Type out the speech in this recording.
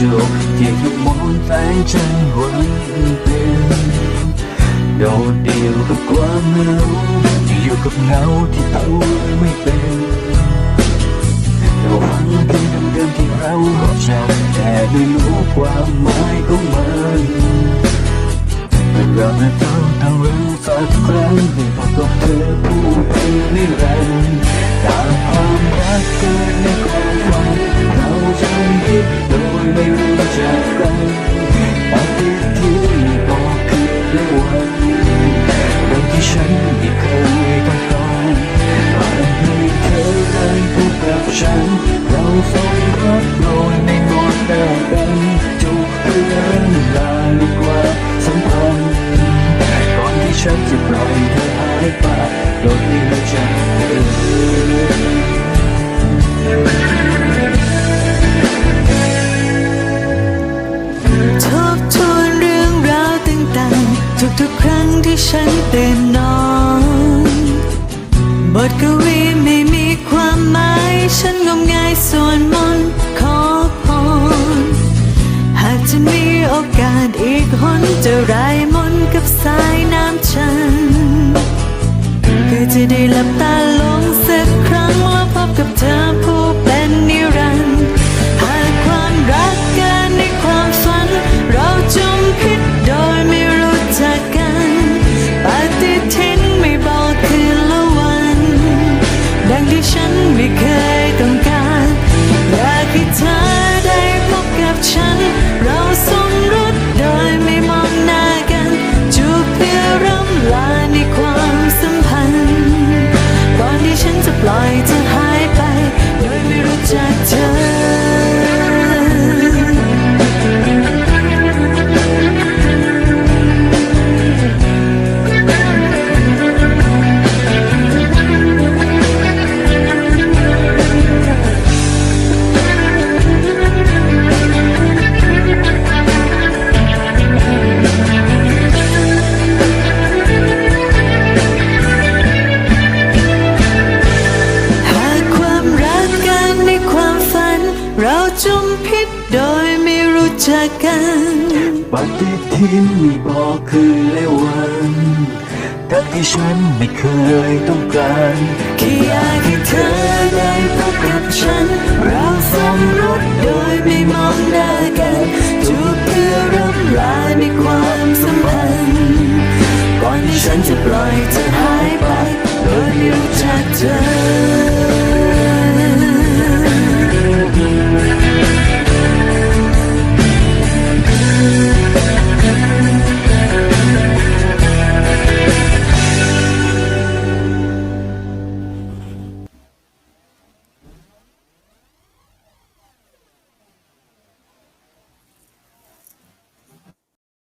จบที่ทุกมองแฝงใจหวังเป็นโดดเดี่ยวกับความไม่รู้อยู่กับเงาที่ตัวไม่เป็นเราฟังเพลงเดิมๆที่เราจำแต่ไม่รู้ความหมายของมันเราไม่ต้องต้องรู้สักครั้งให้บอกกับเธอผู้เป็นนิรันดร์ ทุกครั้งที่ฉันตื่นนอน บทกวีไม่มีความหมาย ฉันงมงายส่วนมนขอพร หากจะมีโอกาสอีกหนจะไรายมนกับสายน้ำฉัน คือจะได้หลับตาลงสักครั้งแล้วพบกับเธอ รักกันปฏิทินมีบอกคืนและวันทั้งที่ฉันไม่เคยต้องการแค่อยากให้เธอได้พบกับฉัน